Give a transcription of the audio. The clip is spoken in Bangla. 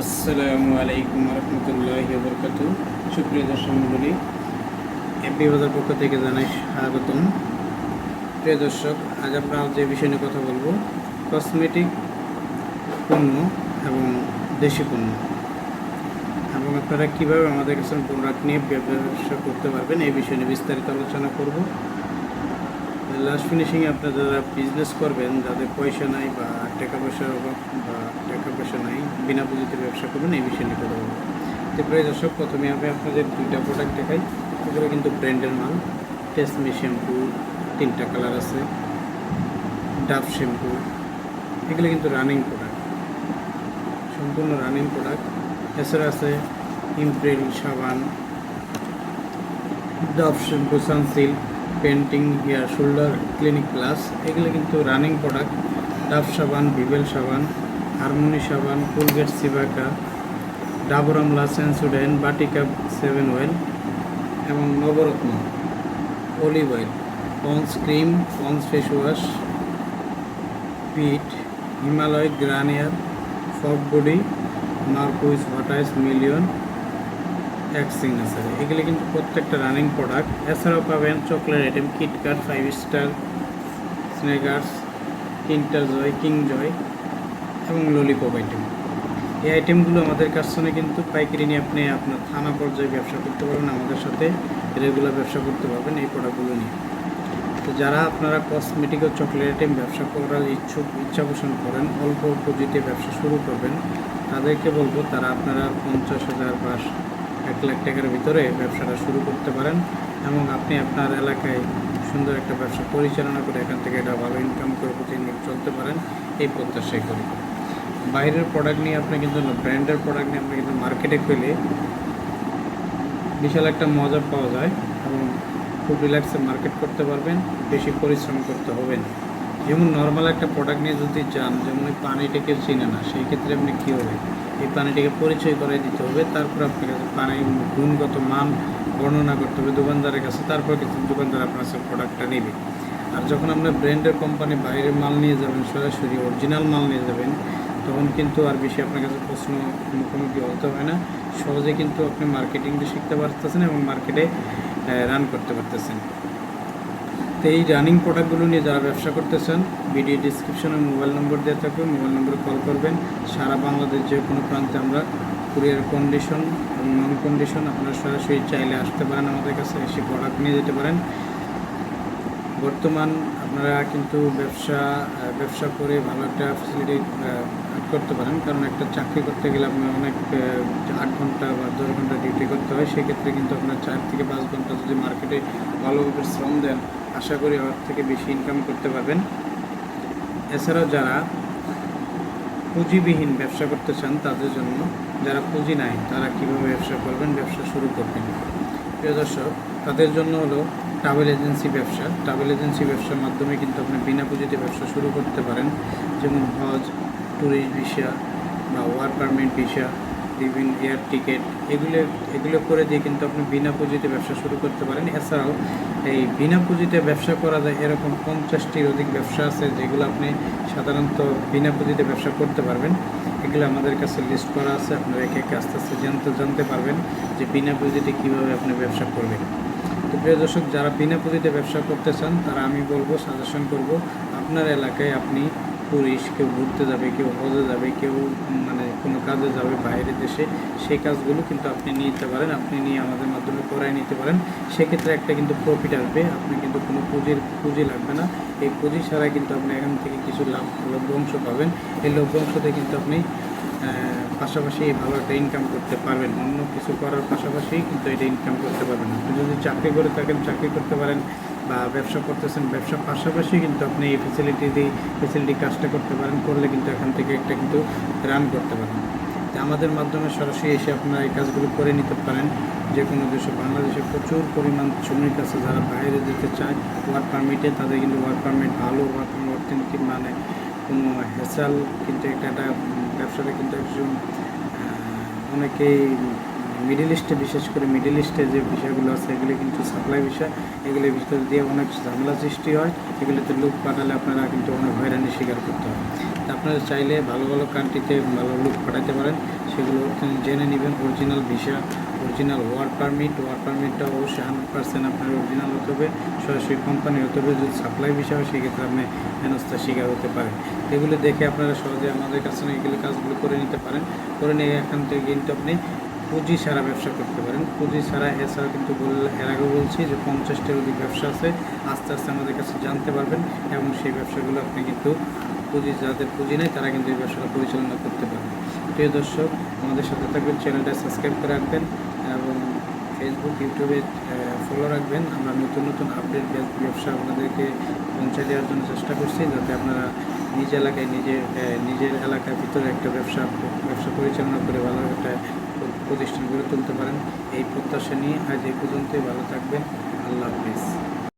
আসসালামু আলাইকুম রহমতুল্লাহ বরকাত সুপ্রিয় দর্শক মণ্ডলী এমপি বাজার পক্ষ থেকে জানাই স্বাগতম। প্রিয় দর্শক, আজ আমরা যে বিষয় নিয়ে কথা বলব কসমেটিক পণ্য এবং দেশি পণ্য। এবং আপনারা কীভাবে আমাদের কাছে প্রোডাক্ট নিয়ে ব্যবসা করতে পারবেন, এই বিষয় নিয়ে বিস্তারিত আলোচনা করব। লাস্ট ফিনিশিংয়ে আপনারা যারা বিজনেস করবেন, যাদের পয়সা নাই বা টাকা পয়সার অভাব বা টাকা পয়সা নাই, বিনা পুঁজিতে ব্যবসা করবেন, এই বিষয় নিয়ে কথা বলব। প্রায় দর্শক, প্রথমে আমি আপনাদের দুইটা প্রোডাক্ট দেখাই। এগুলো কিন্তু ব্র্যান্ডের মাল। টেসমি শ্যাম্পু তিনটা কালার আছে। ডাভ শ্যাম্পু এগুলো কিন্তু রানিং প্রোডাক্ট সম্পূর্ণ রানিং প্রোডাক্ট এছাড়া আছে ইমপ্রিল সাবান Dove shampoo Sunsilk Pantene hair shoulder Clinic Plus এগুলো কিন্তু রানিং প্রোডাক্ট ডাব সাবান ভিভেল সাবান হারমোনি সাবান কোলগেট সিভাকা ডাবর আমলা সেন্সোডেন বাটিকা সেভেন অয়েল এবং Navratna olive oil Ponds cream Ponds face wash পিট হিমালয় গ্রানিয়ার ফক বডি মার্কুইস ভাটাইস মিলিয়ন এক সিগনেচার এগুলি কিন্তু প্রত্যেকটা রানিং প্রোডাক্ট এছাড়াও পাবেন chocolate item KitKat five star Snickers Kinder Joy king joy এবং ললিপপ আইটেম এই আইটেমগুলো আমাদের কাছ থেকে কিন্তু পাইকারি নিয়ে আপনি আপনার থানা পর্যায়ে ব্যবসা করতে পারবেন, আমাদের সাথে রেগুলার ব্যবসা করতে পারবেন এই প্রোডাক্টগুলো নিয়ে। তো যারা আপনারা কসমেটিক ও চকলেট আইটেম ব্যবসা করার ইচ্ছুক ইচ্ছা পোষণ করেন, অল্প পুঁজিতে ব্যবসা শুরু করবেন, তাদেরকে বলব তারা আপনারা পঞ্চাশ হাজার বা এক লাখ টাকার ভিতরে ব্যবসাটা শুরু করতে পারেন এবং আপনি আপনার এলাকায় সুন্দর একটা ব্যবসা পরিচালনা করে এখান থেকে এটা ভালো ইনকাম করে প্রতিদিন চলতে পারেন, এই প্রত্যাশাই করি। বাইরের প্রোডাক্ট নিয়ে আপনি কিন্তু ব্র্যান্ডের প্রোডাক্ট নিয়ে আপনি কিন্তু মার্কেটে পেলে বিশাল একটা মজা পাওয়া যায় এবং খুব রিল্যাক্সে মার্কেট করতে পারবেন, বেশি পরিশ্রম করতে হবে না। যেমন নর্মাল একটা প্রোডাক্ট নিয়ে যদি যান, যেমন ওই পানিটাকে চিনে না, সেই ক্ষেত্রে আপনি কী হবে? এই পানিটিকে পরিচয় করে দিতে হবে। তারপর আপনার কাছে পানির গুণগত মান বর্ণনা করতে হবে দোকানদারের কাছে। তারপর কিন্তু দোকানদার আপনার কাছে প্রোডাক্টটা নেবে। আর যখন আপনার ব্র্যান্ডের কোম্পানি বাইরের মাল নিয়ে যাবেন, সরাসরি অরিজিনাল মাল নিয়ে যাবেন, তখন কিন্তু আর বেশি আপনার কাছে প্রশ্ন মুখোমুখি হতে হয় না। সহজে কিন্তু আপনি মার্কেটিংটা শিখতে পারতেছেন এবং মার্কেটে রান করতে পারতেছেন। তো এই রানিং প্রোডাক্টগুলো নিয়ে যারা ব্যবসা করতেছেন ভিডিও ডিসক্রিপশনে মোবাইল নম্বর দেওয়া থাকবে মোবাইল নম্বরে কল করবেন। সারা বাংলাদেশ যে কোনো প্রান্তে আমরা কুরিয়ার কন্ডিশন এবং নন কন্ডিশন আপনারা সরাসরি চাইলে আসতে পারেন আমাদের কাছে, এসে প্রোডাক্ট নিয়ে যেতে পারেন। বর্তমান আপনারা কিন্তু ব্যবসা ব্যবসা করে ভালো একটা ফেসিলিটি করতে পারেন। কারণ একটা চাকরি করতে গেলে আপনার অনেক আট ঘণ্টা বা দশ ঘণ্টা ডিউটি করতে হয়। সেক্ষেত্রে কিন্তু আপনার চার থেকে পাঁচ ঘণ্টা যদি মার্কেটে ভালোভাবে শ্রম দেন আশা করি ওর থেকে বেশি ইনকাম করতে পারবেন। এছাড়াও যারা পুঁজিবিহীন ব্যবসা করতে চান, তাদের জন্য যারা পুঁজি নাই, তারা কীভাবে ব্যবসা করবেন, ব্যবসা শুরু করবেন? প্রিয় দর্শক, তাদের জন্য হলো ট্রাভেল এজেন্সি ব্যবসা। ট্রাভেল এজেন্সি ব্যবসার মাধ্যমে কিন্তু আপনি বিনা পুঁজিতে ব্যবসা শুরু করতে পারেন। যেমন হজ ট্যুরিস্ট ভিসা বা ওয়ার্ক পারমিট ভিসা বিভিন্ন এয়ার টিকিট এগুলো এগুলো করে দিয়ে কিন্তু আপনি বিনা পুঁজিতে ব্যবসা শুরু করতে পারেন। এছাড়াও এই বিনা পুঁজিতে ব্যবসা করা যায় এরকম পঞ্চাশটির অধিক ব্যবসা আছে যেগুলো আপনি সাধারণত বিনা পুঁজিতে ব্যবসা করতে পারবেন। এগুলো আমাদের কাছে লিস্ট করা আছে, আপনারা একে একে আস্তে আস্তে জানতে জানতে পারবেন যে বিনা পুঁজিতে কীভাবে আপনি ব্যবসা করবেন। তো প্রিয় দর্শক, যারা বিনা পুঁজিতে ব্যবসা করতে চান, তারা আমি বলব সাজেশন করব, আপনার এলাকায় আপনি টুরিস্ট কেউ ঘুরতে যাবে, কেউ হজে যাবে, কেউ মানে কোনো কাজে যাবে বাইরের দেশে, সেই কাজগুলো কিন্তু আপনি নিতে পারেন, আপনি নিয়ে আমাদের মাধ্যমে করাই নিতে পারেন। সেক্ষেত্রে একটা কিন্তু প্রফিট আসবে আপনি কিন্তু কোনো পুঁজির পুঁজি লাগবে না। এই পুঁজি ছাড়াই কিন্তু আপনি এখান থেকে কিছু লাভ লভ্যাংশ পাবেন। এই লভ্যাংশতে কিন্তু আপনি পাশাপাশি ভালো একটা ইনকাম করতে পারবেন। অন্য কিছু করার পাশাপাশি কিন্তু এটা ইনকাম করতে পারবেন আপনি যদি চাকরি করে থাকেন, চাকরি করতে পারেন বা ব্যবসা করতেছেন, ব্যবসার পাশাপাশি কিন্তু আপনি এই ফেসিলিটি দিয়ে ফেসিলিটি কাজটা করতে পারেন, করলে কিন্তু এখান থেকে একটা কিন্তু রান করতে পারেন। আমাদের মাধ্যমে সরাসরি এসে আপনারা এই কাজগুলো করে নিতে পারেন। যে কোনো দেশে, বাংলাদেশে প্রচুর পরিমাণ শ্রমিক আছে যারা বাইরে যেতে চায় ওয়ার্ক পারমিটে তাদের কিন্তু ওয়ার্ক পারমিট ভালো ওয়ার্ক অর্থনীতি মানে কোনো হেসাল কিন্তু একটা ব্যবসাটা কিন্তু একজন অনেকেই মিডিল ইস্টে বিশেষ করে মিডিল ইস্টে যে বিষয়গুলো আছে, এগুলি কিন্তু সাপ্লাই বিষয় এগুলোর ভিতর দিয়ে অনেক ঝামেলা সৃষ্টি হয়। এগুলিতে লোক পাঠালে আপনারা কিন্তু অনেক হয়রানির শিকার করতে হয়। আপনারা চাইলে ভালো ভালো কান্ট্রিতে ভালো লোক পাঠাতে পারেন। সেগুলো জেনে নেবেন original visa original work permit work পারমিটটা অবশ্যই হান্ড্রেড পার্সেন্ট আপনার অরিজিনাল হতে হবে। সরাসরি কোম্পানি হতে হবে। যদি সাপ্লাই ভিসা হয়, সেক্ষেত্রে আপনি হেনস্থার শিকার হতে পারেন। এগুলো দেখে আপনারা সহজে আমাদের কাছে এগুলো কাজগুলো করে নিতে পারেন। করে নিয়ে এখান থেকে কিন্তু আপনি পুঁজি ছাড়া ব্যবসা করতে পারেন। পুঁজি ছাড়া এছাড়া কিন্তু বললে এর আগেও বলছি যে পঞ্চাশটার অধিক ব্যবসা আছে। আস্তে আস্তে আমাদের কাছে জানতে পারবেন এবং সেই ব্যবসাগুলো আপনি কিন্তু পুঁজি, যাদের পুঁজি নেই তারা কিন্তু এই ব্যবসাটা পরিচালনা করতে পারবেন। প্রিয় দর্শক, আমাদের সাথে থাকবেন, চ্যানেলটা সাবস্ক্রাইব করে রাখবেন এবং ফেসবুক ইউটিউবে ফলো রাখবেন। আমরা নতুন নতুন আপডেট ব্যবসা আপনাদেরকে পৌঁছে দেওয়ার জন্য চেষ্টা করছি যাতে আপনারা নিজ এলাকায় নিজের নিজের এলাকার ভিতরে একটা ব্যবসা ব্যবসা পরিচালনা করে ভালো একটা প্রতিষ্ঠান গড়ে তুলতে পারেন। এই প্রত্যাশা নিয়ে আজ এই পর্যন্তই। ভালো থাকবেন। আল্লাহ হাফিজ।